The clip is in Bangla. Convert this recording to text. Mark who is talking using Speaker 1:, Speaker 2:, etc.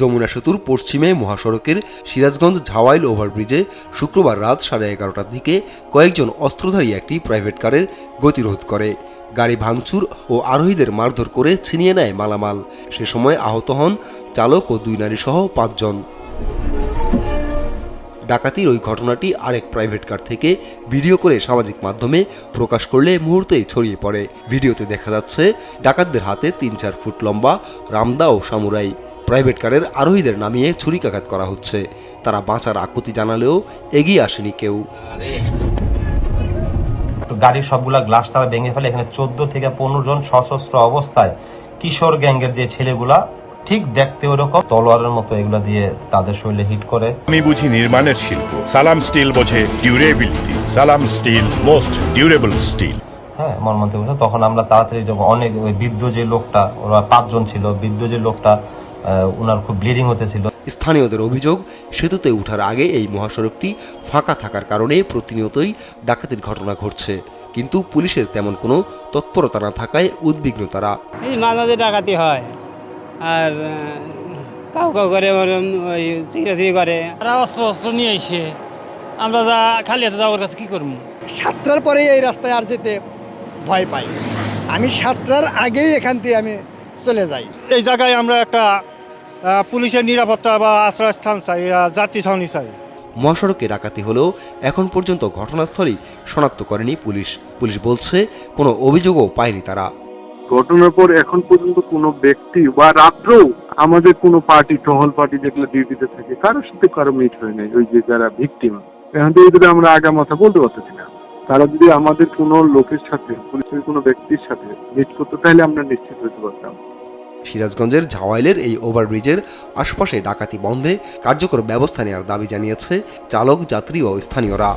Speaker 1: যমুনা সেতুর পশ্চিমে মহাসড়কের সিরাজগঞ্জ ঝাওয়াইল ওভারব্রিজে শুক্রবার রাত সাড়ে এগারোটার দিকে কয়েকজন অস্ত্রধারী একটি প্রাইভেট কারের গতিরোধ করে। গাড়ি ভাঙচুর ও আরোহীদের মারধর করে ছিনিয়ে নেয় মালামাল। সে সময় আহত হন চালক ও দুই নারী সহ পাঁচজন। ডাকাতির ওই ঘটনাটি আরেক প্রাইভেট কার থেকে ভিডিও করে সামাজিক মাধ্যমে প্রকাশ করলে মুহূর্তেই ছড়িয়ে পড়ে। ভিডিওতে দেখা যাচ্ছে, ডাকাতদের হাতে তিন চার ফুট লম্বা, রামদা ও সামুরাই। প্রাইভেট কারের আরোহীদের নামিয়ে ছুরিকাঘাত করা হচ্ছে। তারা বাঁচার আকুতি জানালেও এগিয়ে আসেনি কেউ।
Speaker 2: গাড়ির সবগুলা গ্লাস তারা ভেঙে ফেলে এখানে চোদ্দ থেকে পনেরো জন সশস্ত্র অবস্থায় কিশোর গ্যাংয়ের যে ছেলেগুলা ঠিক দেখতে ওরকম তলোয়ারের মতো এগুলা দিয়ে তাদের শরীরে হিট করে।
Speaker 3: আমি বুঝি নির্মাণের শিল্প। সালাম স্টিল বোঝে ডিউরেবিলিটি সালাম স্টিল মোস্ট ডিউরেবল স্টিল
Speaker 2: হ্যাঁ মর্মান্তিক। তখন আমরা তাড়াতাড়ি যখন অনেক ওই বৃদ্ধ যে লোকটা ওরা পাঁচজন ছিল বৃদ্ধ যে লোকটা ওনার খুব ব্লিডিং হতেছিল
Speaker 1: স্থানীয়দের অভিযোগ সেতুতে ওঠার আগে এই মহাসড়কটি ফাঁকা থাকার কারণে প্রতিনিয়তই ডাকাতির ঘটনা ঘটছে। কিন্তু পুলিশের তেমন কোনো তৎপরতা না থাকায় উদ্বিগ্ন তারা
Speaker 4: এই মাঝে মাঝে ডাকাতি হয়। আর কাউ কাউ করে ওই চিরাচিরি করে।
Speaker 5: তারা অস্ত্র অস্ত্র নিয়ে এসে আমরা যা খালি হাতে যাওয়ার কাছে কি করব?
Speaker 6: সাতটার পরেই এই রাস্তায় আর যেতে ভয় পাই। আমি সাতটার আগেই এখান থেকে আমি চলে যাই
Speaker 5: এই জায়গায় আমরা একটা পুলিশের নিরাপত্তা বা আশ্রয়স্থান চাই যাত্রী ছাউনি চাই।
Speaker 1: মহাসড়কে ডাকাতি হলেও এখন পর্যন্ত ঘটনাস্থলেই শনাক্ত করেনি পুলিশ। পুলিশ বলছে কোনো অভিযোগও পায়নি তারা।
Speaker 7: ঘটনার পর এখন পর্যন্ত কোনো ব্যক্তি বা রাত্রেও আমাদের কোনো পার্টি টহল পার্টি যেগুলো ডিউটিতে থাকে কারোর সাথে কারও মিট হয় নাই ওই যে যারা ভিকটিম এখান যদি আমরা আগা মাথা বলতে পারতেছি না। তারা যদি আমাদের কোনো লোকের সাথে, পুলিশের কোনো ব্যক্তির সাথে মিট করতে, তাহলে আমরা নিশ্চিত হতে পারতাম।
Speaker 1: সিরাজগঞ্জের ঝাওয়াইলের এই ওভারব্রিজের আশপাশে ডাকাতি বন্ধে কার্যকর ব্যবস্থা নেওয়ার দাবি জানিয়েছে চালক, যাত্রী ও স্থানীয়রা।